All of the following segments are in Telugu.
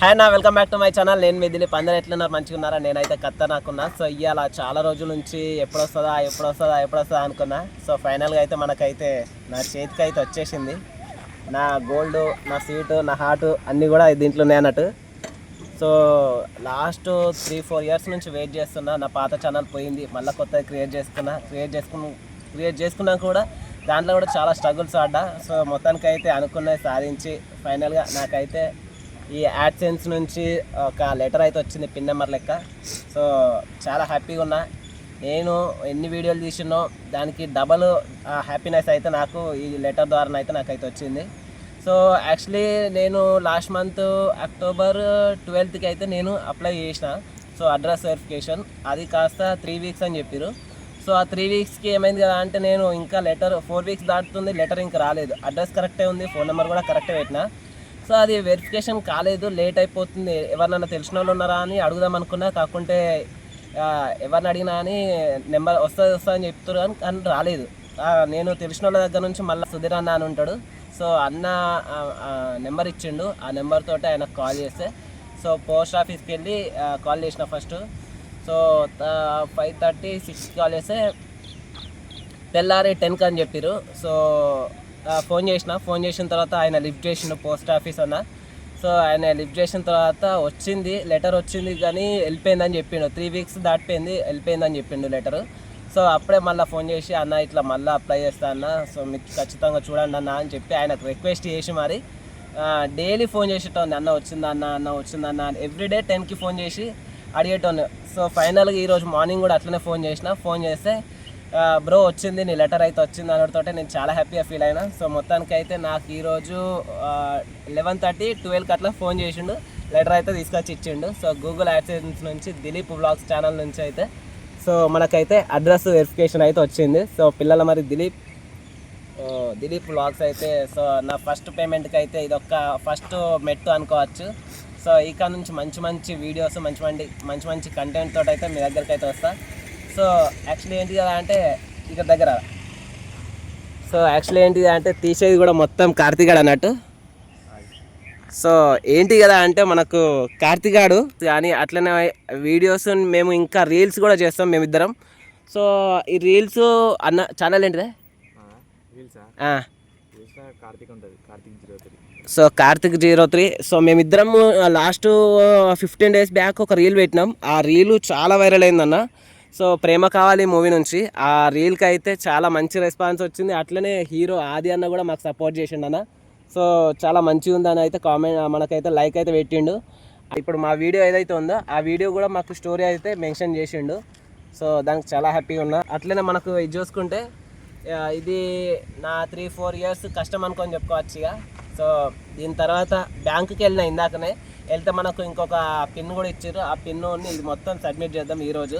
హాయ్ నా welcome back to my channel నేను మీ దిలీప్. అందరూ ఎట్లున్నారు? మంచిగా ఉన్నారా నేనైతే నాకున్నా. సో ఇవాళ చాలా రోజుల నుంచి ఎప్పుడు వస్తుందా ఎప్పుడు వస్తుందా ఎప్పుడు వస్తుందా అనుకున్నా. సో ఫైనల్గా అయితే మనకైతే నా చేతికి అయితే వచ్చేసింది. నా గోల్డ్ నా సీటు నా హార్ట్ అన్నీ కూడా దీంట్లోనే అన్నట్టు. So last three four years నుంచి వెయిట్ చేస్తున్నా. నా పాత ఛానల్ పోయింది. మళ్ళీ కొత్తది క్రియేట్ చేసుకున్నా. క్రియేట్ చేసుకుని క్రియేట్ చేసుకున్నాక కూడా దాంట్లో కూడా చాలా స్ట్రగుల్స్ ఆడ్డా సో మొత్తానికి అయితే అనుకున్నది సాధించి ఫైనల్గా నాకైతే ఈ యాడ్సెన్స్ నుంచి ఒక లెటర్ అయితే వచ్చింది పిన్ నెంబర్ లెక్క. సో చాలా హ్యాపీగా ఉన్నా. నేను ఎన్ని వీడియోలు తీసినో దానికి డబల్ హ్యాపీనెస్ అయితే నాకు ఈ లెటర్ ద్వారా అయితే నాకైతే వచ్చింది. సో యాక్చువల్లీ నేను లాస్ట్ మంత్ అక్టోబర్ ట్వెల్త్కి అయితే నేను అప్లై చేసిన. సో అడ్రస్ వెరిఫికేషన్ అది కాస్త త్రీ వీక్స్ అని చెప్పారు సో ఆ త్రీ వీక్స్కి ఏమైంది కదా అంటే నేను ఇంకా లెటర్ ఫోర్ వీక్స్ దాటుతుంది లెటర్ ఇంకా రాలేదు. అడ్రస్ కరెక్టే ఉంది ఫోన్ నెంబర్ కూడా కరెక్టే పెట్టిన. సో అది వెరిఫికేషన్ కాలేదు లేట్ అయిపోతుంది. ఎవరినైనా తెలిసిన వాళ్ళు ఉన్నారా అని అడుగుదాం అనుకున్నా కాకుంటే ఎవరిని అడిగినా అని నెంబర్ వస్తుంది వస్తుంది అని చెప్తారు కానీ కానీ రాలేదు. నేను తెలిసిన వాళ్ళ దగ్గర నుంచి మళ్ళీ సుధీర్ అన్న అని ఉంటాడు. సో అన్న నెంబర్ ఇచ్చిండు. ఆ నెంబర్ తోటి ఆయనకు కాల్ చేస్తే సో పోస్ట్ ఆఫీస్కి వెళ్ళి కాల్ చేసిన first. So five thirty six call చేస్తే తెల్లారి టెన్కి అని చెప్పారు సో ఫోన్ చేసిన ఫోన్ చేసిన తర్వాత ఆయన లిఫ్ట్ చేసిండు పోస్ట్ ఆఫీస్ అన్న. సో ఆయన లిఫ్ట్ చేసిన తర్వాత వచ్చింది లెటర్ వచ్చింది కానీ వెళ్ళిపోయిందని చెప్పిండు. త్రీ వీక్స్ దాటిపోయింది వెళ్ళిపోయిందని చెప్పిండు లెటర్. సో అప్పుడే మళ్ళీ ఫోన్ చేసి అన్న ఇట్లా మళ్ళీ అప్లై చేస్తా అన్న. సో మీకు ఖచ్చితంగా చూడండి అన్న అని చెప్పి ఆయనకు రిక్వెస్ట్ చేసి మరి డైలీ ఫోన్ చేసేటోంది అన్న వచ్చిందా అన్న అన్న వచ్చిందన్న అని ఎవ్రీడే టెన్కి ఫోన్ చేసి అడిగేటోంది సో ఫైనల్గా ఈరోజు మార్నింగ్ కూడా అట్లనే ఫోన్ చేసిన. ఫోన్ చేస్తే బ్రో వచ్చింది నీ లెటర్ అయితే వచ్చింది అనడంతో నేను చాలా హ్యాపీగా ఫీల్ అయినా. సో మొత్తానికి అయితే నాకు ఈరోజు లెవెన్ థర్టీ ట్వెల్వ్కి అట్లా ఫోన్ చేసిండు. లెటర్ అయితే తీసుకొచ్చి ఇచ్చిండు. సో గూగుల్ యాడ్సెన్స్ నుంచి దిలీప్ బ్లాగ్స్ ఛానల్ నుంచి అయితే. సో మనకైతే అడ్రస్ వెరిఫికేషన్ అయితే వచ్చింది. సో పిల్లల మరి దిలీప్ దిలీప్ వ్లాగ్స్ అయితే సో నా ఫస్ట్ పేమెంట్కి అయితే ఇది ఒక ఫస్ట్ మెట్టు అనుకోవచ్చు. సో ఇక నుంచి మంచి మంచి వీడియోస్ మంచి మంచి మంచి మంచి కంటెంట్ తోటైతే అయితే మీ దగ్గరికి అయితే వస్తాను సో యాక్చువల్లీ ఏంటి కదా అంటే ఇక్కడ దగ్గర. సో యాక్చువల్లీ ఏంటి అంటే తీసేది కూడా మొత్తం కార్తీగాడు అన్నట్టు. సో ఏంటి కదా అంటే మనకు కార్తిగాడు కానీ అట్లనే వీడియోస్ మేము ఇంకా రీల్స్ కూడా చేస్తాం మేమిద్దరం. సో ఈ రీల్స్ అన్న ఛానల్ ఏంటిదే? So Karthik zero three. So మేమిద్దరం లాస్ట్ ఫిఫ్టీన్ డేస్ బ్యాక్ ఒక రీల్ పెట్టినాం. ఆ రీల్ చాలా వైరల్ అయిందన్న సో ప్రేమ కావాలి మూవీ నుంచి. ఆ రీల్కి అయితే చాలా మంచి రెస్పాన్స్ వచ్చింది. అట్లనే హీరో ఆది అన్న కూడా మాకు సపోర్ట్ చేసిండు అన్న. సో చాలా మంచిగా ఉందని అయితే కామెంట్ మనకైతే లైక్ అయితే పెట్టిండు. ఇప్పుడు మా వీడియో ఏదైతే ఉందో ఆ వీడియో కూడా మాకు స్టోరీ అయితే మెన్షన్ చేసిండు. సో దానికి చాలా హ్యాపీగా ఉన్నా. అట్లనే మనకు ఇది చూసుకుంటే ఇది నా త్రీ ఫోర్ ఇయర్స్ కష్టం అనుకొని చెప్పుకోవచ్చు ఇక. సో దీని తర్వాత బ్యాంకుకి వెళ్ళిన ఇందాకనే. వెళ్తే మనకు ఇంకొక పిన్ కూడా ఇచ్చారు ఆ పిన్ను ఇది మొత్తం సబ్మిట్ చేద్దాం ఈరోజు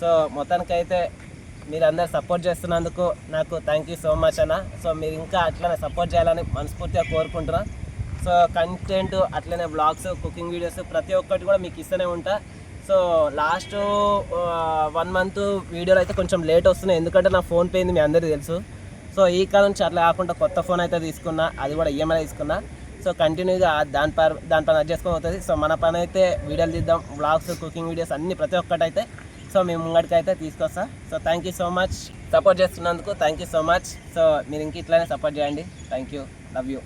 సో మొత్తానికైతే మీరందరూ సపోర్ట్ చేస్తున్నందుకు నాకు థ్యాంక్ యూ సో మచ్ అన్న. సో మీరు ఇంకా అట్లనే సపోర్ట్ చేయాలని మనస్ఫూర్తిగా కోరుకుంటున్నా. సో కంటెంట్ అట్లనే బ్లాగ్స్ కుకింగ్ వీడియోస్ ప్రతి ఒక్కటి కూడా మీకు ఇస్తూనే ఉంటా. సో లాస్ట్ వన్ మంత్ వీడియోలు అయితే కొంచెం లేట్ వస్తున్నాయి. ఎందుకంటే నా ఫోన్ పోయింది మీ అందరికీ తెలుసు. సో ఈ కాలం నుంచి అట్లా కాకుండా కొత్త ఫోన్ అయితే తీసుకున్నా అది కూడా ఈఎంఐ తీసుకున్నా. సో కంటిన్యూగా దాని పర్ పని అడ్జస్ట్ అవుతుంది సో మన పని అయితే వీడియోలు తీద్దాం. బ్లాగ్స్ కుకింగ్ వీడియోస్ అన్ని ప్రతి ఒక్కటి అయితే సో మేము ముంగడికి అయితే తీసుకొస్తా. So thank you so much support చేస్తున్నందుకు thank you so much so మీరు ఇంక ఇట్లానే సపోర్ట్ చేయండి. Thank you love you